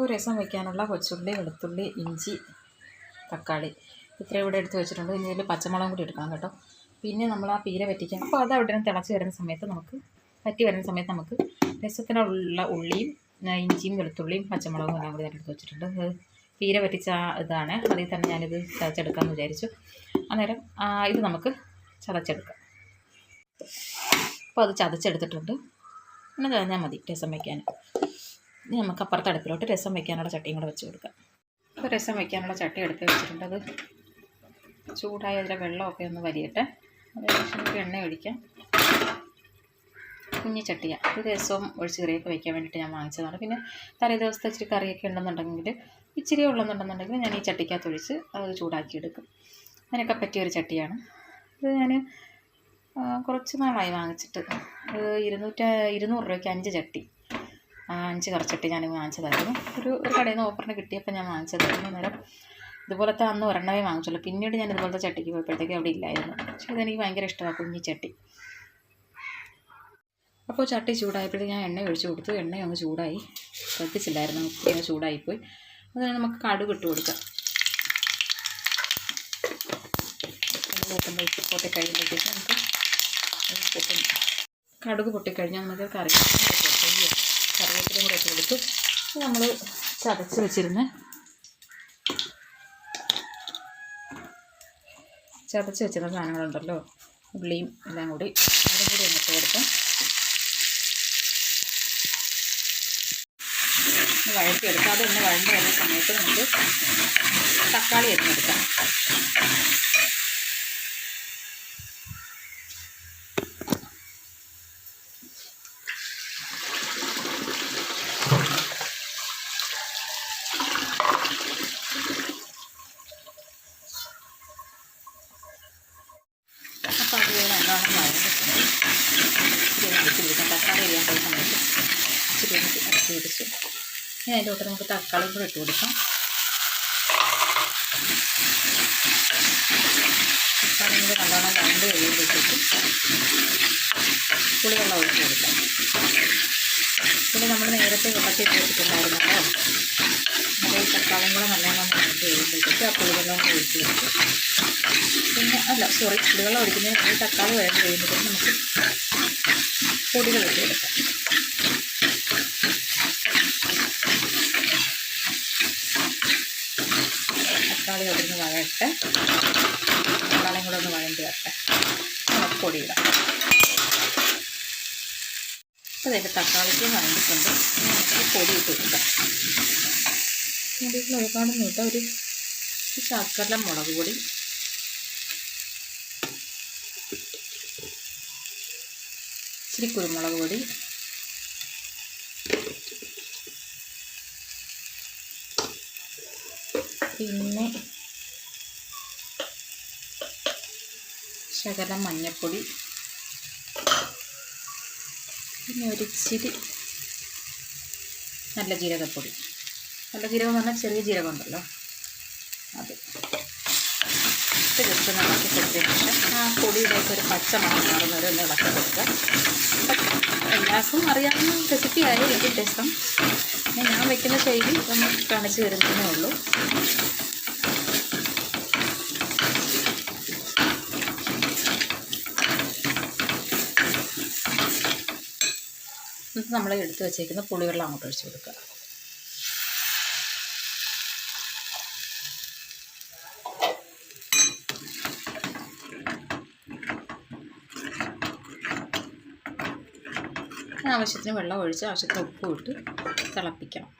ഇപ്പോൾ രസം വയ്ക്കാനുള്ള കൊച്ചുള്ളി വെളുത്തുള്ളി ഇഞ്ചി തക്കാളി ഇത്രയും ഇവിടെ എടുത്ത് വെച്ചിട്ടുണ്ട്. ഇനി ഇതിൽ പച്ചമുളകും കൂടി എടുക്കാം കേട്ടോ. പിന്നെ നമ്മൾ ആ പീര വറ്റിക്കാം അപ്പോൾ അത് അവിടെ നിന്ന് തിളച്ച് വരുന്ന സമയത്ത് നമുക്ക് പറ്റി വരുന്ന സമയത്ത് നമുക്ക് രസത്തിനുള്ള ഉള്ളിയും ഇഞ്ചിയും വെളുത്തുള്ളിയും പച്ചമുളകും എല്ലാം കൂടി എടുത്ത് വെച്ചിട്ടുണ്ട്. പീര വറ്റിച്ച ഇതാണ്. അതിൽ തന്നെ ഞാനിത് ചതച്ചെടുക്കാമെന്ന് വിചാരിച്ചു. അന്നേരം ഇത് നമുക്ക് ചതച്ചെടുക്കാം. അപ്പോൾ അത് ചതച്ചെടുത്തിട്ടുണ്ട്. പിന്നെ കഴിഞ്ഞാൽ മതി രസം വയ്ക്കാൻ. ഇനി നമുക്ക് അപ്പുറത്തെ അടുപ്പിലോട്ട് രസം വയ്ക്കാനുള്ള ചട്ടിയും കൂടെ വെച്ച് കൊടുക്കാം. അപ്പോൾ രസം വയ്ക്കാനുള്ള ചട്ടി എടുത്ത് വെച്ചിട്ടുണ്ട് അത് ചൂടായി അതിലെ വെള്ളമൊക്കെ ഒന്ന് വരിയട്ടെ. അതിനുശേഷം നമുക്ക് എണ്ണ ഒഴിക്കാം. കുഞ്ഞി ചട്ടിയാണ് ഇത് രസവും ഒഴിച്ച് കറിയൊക്കെ വയ്ക്കാൻ വേണ്ടിയിട്ട് ഞാൻ വാങ്ങിച്ചതാണ്. പിന്നെ തലേ ദിവസത്തെ ഇച്ചിരി കറിയൊക്കെ ഉണ്ടെന്നുണ്ടെങ്കിൽ ഇച്ചിരി ഉള്ളെന്നുണ്ടെന്നുണ്ടെങ്കിൽ ഞാൻ ഈ ചട്ടിക്കകത്ത് ഒഴിച്ച് അത് ചൂടാക്കി എടുക്കും അതിനൊക്കെ പറ്റിയൊരു ചട്ടിയാണ്. ഇത് ഞാൻ കുറച്ച് നാളായി വാങ്ങിച്ചിട്ട്. ഇരുന്നൂറ്റ ഇരുന്നൂറ് രൂപയ്ക്ക് അഞ്ച് ചട്ടി. അഞ്ച് കറച്ചട്ടി ഞാൻ വാങ്ങിച്ചതായിരുന്നു. ഒരു ഒരു കടയിൽ നിന്ന് ഓഫറിന് കിട്ടിയപ്പോൾ ഞാൻ വാങ്ങിച്ചതായിരുന്നു. അന്നേരം ഇതുപോലത്തെ അന്ന് ഒരെണ്ണമേ വാങ്ങിച്ചുള്ളൂ. പിന്നീട് ഞാൻ ഇതുപോലത്തെ ചട്ടിക്ക് പോയപ്പോഴത്തേക്ക് അവിടെ ഇല്ലായിരുന്നു. പക്ഷേ ഇതെനിക്ക് ഭയങ്കര ഇഷ്ടമാണ് കുഞ്ഞി ചട്ടി. അപ്പോൾ ചട്ടി ചൂടായപ്പോഴത്തേക്ക് ഞാൻ എണ്ണ ഒഴിച്ച് കൊടുത്തു. എണ്ണ അങ്ങ് ചൂടായി. ശ്രദ്ധിച്ചില്ലായിരുന്നു ഇങ്ങനെ ചൂടായിപ്പോയി. അതിന് നമുക്ക് കടുക് ഇട്ട് കൊടുക്കാം. പൊട്ടുമ്പോൾ ഇട്ട് പൊട്ടി കഴിയുമ്പോഴത്തേക്ക് നമുക്ക് കടുക് പൊട്ടിക്കഴിഞ്ഞാൽ നമുക്ക് കറി കൂടെ നമ്മൾ ചതച്ച് വെച്ചിരുന്ന്. ചതച്ച് വെച്ചിരുന്ന സാധനങ്ങളുണ്ടല്ലോ. ഉള്ളിയും എല്ലാം കൂടി അതും കൂടി ഒന്നിട്ട് കൊടുക്കാം വഴറ്റിയെടുക്കാം അതൊന്ന് വഴണ്ട് വരുന്ന സമയത്ത് നമുക്ക് തക്കാളി അരിഞ്ഞെടുക്കാം. അത് നല്ലോണം വഴങ്ങിയിട്ടുണ്ട് ഇച്ചിരി തക്കാളി എരിയാൻ പോയ സമയത്ത് ഇച്ചിരി ഒന്ന് അടിച്ച് ഇനി അതിന്റെ കൂടെ നമുക്ക് തക്കാളി കൂടെ ഇട്ട് കൊടുക്കാം. തക്കാളി കൂടെ നല്ലോണം വഴണ്ട് കഴിയുമ്പോഴത്തേക്കും പുളിവെള്ളം ഒഴിച്ച് കൊടുക്കാം. പിന്നെ നമ്മൾ നേരത്തെ വെള്ളത്തിൽ ഇട്ട് വെച്ചിട്ടുണ്ടായിരുന്നല്ലോ അപ്പോൾ ഈ തക്കാളം കൂടെ നല്ലോണം വഴണ്ട് കഴിയുമ്പോഴത്തേക്ക് ആ പുളിവെള്ളം ഒഴിച്ച് കൊടുക്കും പിന്നെ അല്ല സോറി പുളിവെള്ളം ഒഴിക്കുന്നതിന് ഈ തക്കാളി വഴണ്ട് കഴിയുമ്പോഴത്തേക്കും നമുക്ക് പൊടികൾ ഇട്ട് കൊടുക്കാം. തക്കാളി ഒന്ന് വഴട്ടെ തക്കാളിയും കൂടെ ഒന്ന് വഴണ്ടി വരട്ടെ. നമുക്ക് പൊടിയിടാം. ഇതിന്റെ തക്കാളിക്ക് വാങ്ങിയിട്ടുണ്ട് നമുക്ക് പൊടി ഇട്ട് കൊടുക്കാം. വീട്ടിൽ ഒരുപാട് നീട്ട ഒരു ഒരു ശർക്കര മുളക് പൊടി. ഇച്ചിരി കുരുമുളക് പൊടി. പിന്നെ ശകലം മഞ്ഞൾപ്പൊടി പിന്നെ ഒരിച്ചിരി നല്ല ജീരകപ്പൊടി. നല്ല ജീരകം പറഞ്ഞാൽ ചെറിയ ജീരകം ഉണ്ടല്ലോ അത് ജസ്റ്റ് നമുക്ക് ശേഷം ആ പൊടിയുടെയൊക്കെ ഒരു പച്ച മണം മാറുന്നവരെ ഒന്ന് ഇളക്കി കൊടുക്കുക. എല്ലാവർക്കും അറിയാവുന്ന റെസിപ്പി ആയിരിക്കും രസം. ഞാൻ വെക്കുന്ന ശൈലി ഒന്ന് കാണിച്ചു തരുന്നതേ ഉള്ളൂ. എന്നിട്ട് നമ്മൾ എടുത്ത് വെച്ചേക്കുന്ന പുളിവെള്ളം അങ്ങോട്ട് ഒഴിച്ച് കൊടുക്കുക. ആവശ്യത്തിന് വെള്ളം ഒഴിച്ച് ആവശ്യത്തിന് ഉപ്പ് ഇട്ട് തിളപ്പിക്കണം.